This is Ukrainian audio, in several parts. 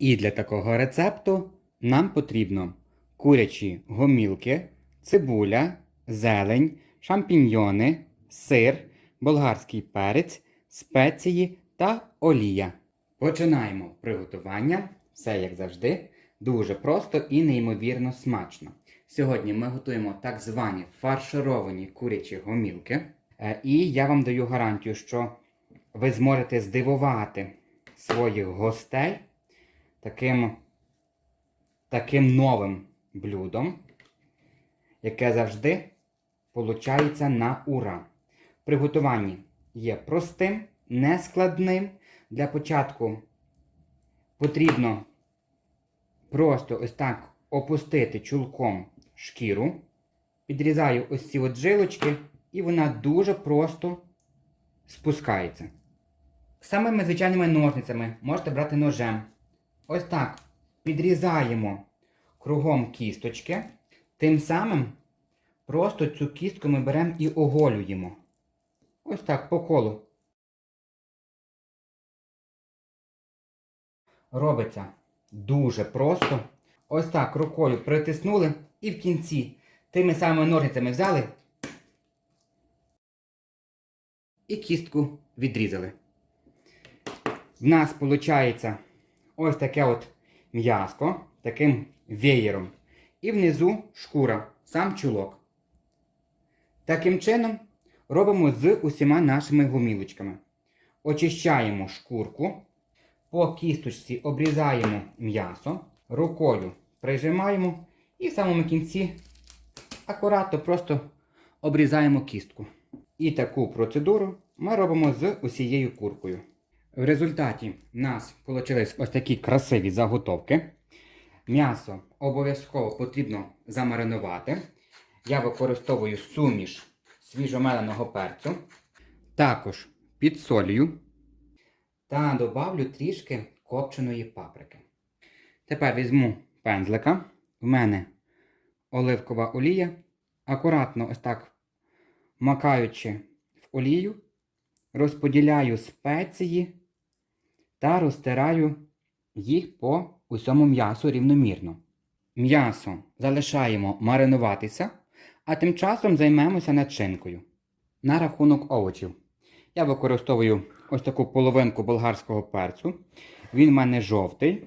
І для такого рецепту нам потрібно курячі гомілки, цибуля, зелень, шампіньйони, сир, болгарський перець, спеції та олія. Починаємо приготування. Все як завжди, дуже просто і неймовірно смачно. Сьогодні ми готуємо так звані фаршировані курячі гомілки. Е, І я вам даю гарантію, що ви зможете здивувати своїх гостей таким, таким новим блюдом, яке завжди получається на ура. Приготування є простим, нескладним. Для початку потрібно просто ось так опустити чулком шкіру. Підрізаю ось ці от жилочки, і вона дуже просто спускається. Самими звичайними ножницями можете брати ножем. Ось так підрізаємо кругом кісточки. Тим самим просто цю кістку ми беремо і оголюємо. Ось так по колу. Робиться дуже просто. Ось так рукою притиснули і в кінці тими самими ножницями взяли і кістку відрізали. В нас виходить ось таке от м'яско, таким веєром. І внизу шкура, сам чулок. Таким чином робимо з усіма нашими гумілочками. Очищаємо шкурку, по кісточці обрізаємо м'ясо, рукою прижимаємо і в самому кінці акуратно просто обрізаємо кістку. І таку процедуру ми робимо з усією куркою. В результаті в нас вийшли ось такі красиві заготовки. М'ясо обов'язково потрібно замаринувати. Я використовую суміш свіжомеленого перцю. Також підсолюю та добавлю трішки копченої паприки. Тепер візьму пензлика. В мене оливкова олія. Акуратно ось так макаючи в олію, розподіляю спеції та розтираю їх по усьому м'ясу рівномірно. М'ясо залишаємо маринуватися, а тим часом займемося начинкою. На рахунок овочів. Я використовую ось таку половинку болгарського перцю. Він в мене жовтий.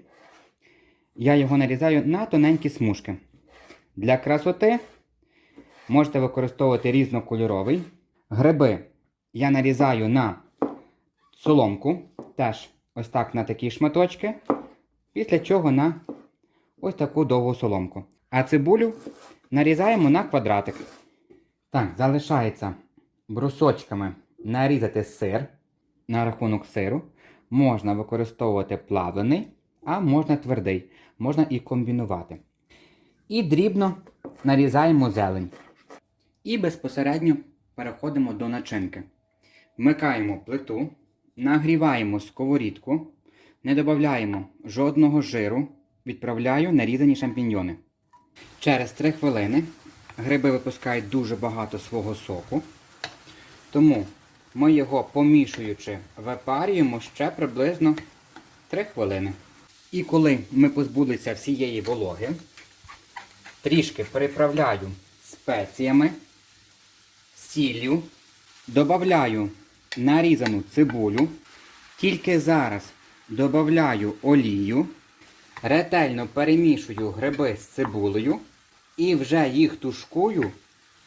Я його нарізаю на тоненькі смужки. Для красоти можете використовувати різнокольоровий. Гриби я нарізаю на соломку, теж ось так на такі шматочки. Після чого на ось таку довгу соломку. А цибулю нарізаємо на квадратик. Так, залишається брусочками нарізати сир. На рахунок сиру можна використовувати плавлений, а можна твердий, можна і комбінувати. І дрібно нарізаємо зелень. І безпосередньо переходимо до начинки. Вмикаємо плиту, нагріваємо сковорідку, не додаємо жодного жиру, відправляю нарізані шампіньйони. Через 3 хвилини гриби випускають дуже багато свого соку, тому ми його помішуючи випарюємо ще приблизно 3 хвилини. І коли ми позбулися всієї вологи, трішки приправляю спеціями, сіллю, додаю нарізану цибулю, тільки зараз додаю олію, ретельно перемішую гриби з цибулею і вже їх тушкую,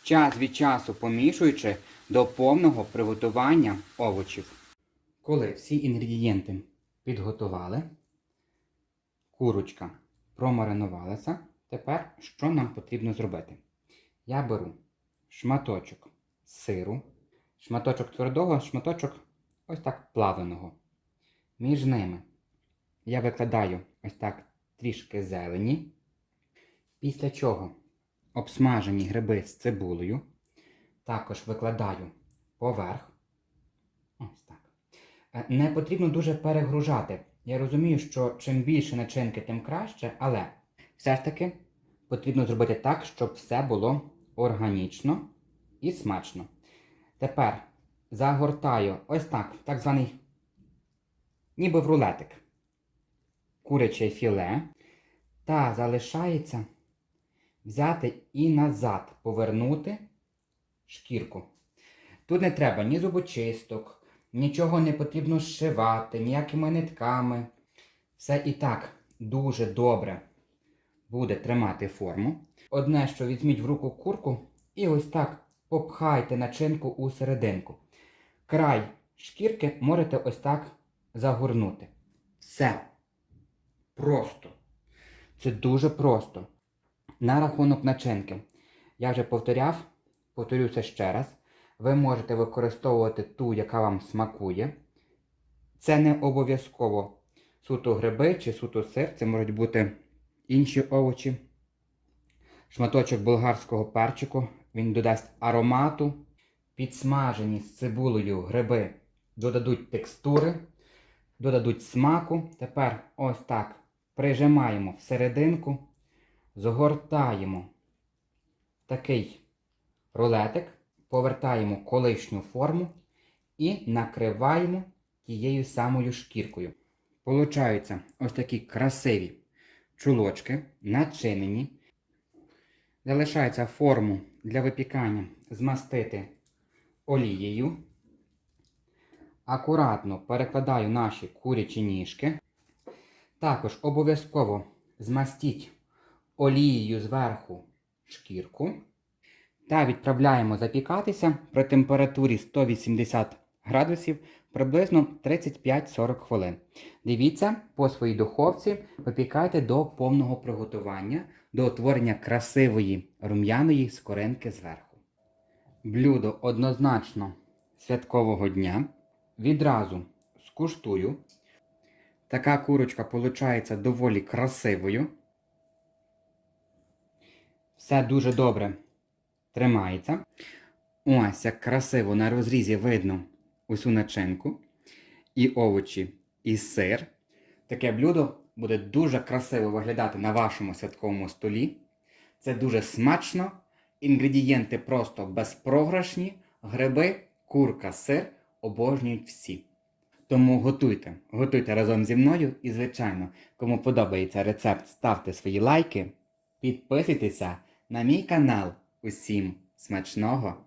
час від часу помішуючи до повного приготування овочів. Коли всі інгредієнти підготували, курочка промаринувалася, тепер що нам потрібно зробити? Я беру шматочок сиру, шматочок твердого, шматочок ось так плавленого. Між ними я викладаю ось так трішки зелені, після чого обсмажені гриби з цибулею. Також викладаю поверх. Ось так. Е, Не потрібно дуже перегружати. Я розумію, що чим більше начинки, тим краще, але все ж таки потрібно зробити так, щоб все було органічно і смачно. Тепер загортаю ось так, так званий ніби в рулетик. куряче філе. Та залишається взяти і назад повернути шкірку. Тут не треба ні зубочисток, нічого не потрібно зшивати, ніякими нитками. Все і так дуже добре буде тримати форму. Одне, що візьміть в руку курку і ось так попхайте начинку у серединку. Край шкірки можете ось так загорнути. Все. Просто. Це дуже просто. На рахунок начинки. Я вже повторяв, повторюся ще раз. Ви можете використовувати ту, яка вам смакує. Це не обов'язково суто гриби чи суто сир, це можуть бути інші овочі. Шматочок болгарського перчику, він додасть аромату. Підсмажені з цибулею гриби додадуть текстури, додадуть смаку. Тепер ось так прижимаємо всерединку, згортаємо такий рулетик, повертаємо колишню форму і накриваємо тією самою шкіркою. Получаються ось такі красиві чулочки, начинені. Залишається форму для випікання змастити олією. Акуратно перекладаю наші курячі ніжки. Також обов'язково змастіть олією зверху шкірку. Та відправляємо запікатися при температурі 180 градусів приблизно 35-40 хвилин. Дивіться, по своїй духовці випікайте до повного приготування, до утворення красивої рум'яної скоринки зверху. Блюдо однозначно святкового дня. Відразу скуштую. Така курочка виходить доволі красивою. Все дуже добре тримається. Ось як красиво на розрізі видно усю начинку, і овочі, і сир. Таке блюдо буде дуже красиво виглядати на вашому святковому столі. Це дуже смачно. Інгредієнти просто безпрограшні. Гриби, курка, сир обожнюють всі. Тому готуйте, готуйте разом зі мною і, звичайно, кому подобається рецепт, ставте свої лайки, підписуйтеся на мій канал. Усім смачного!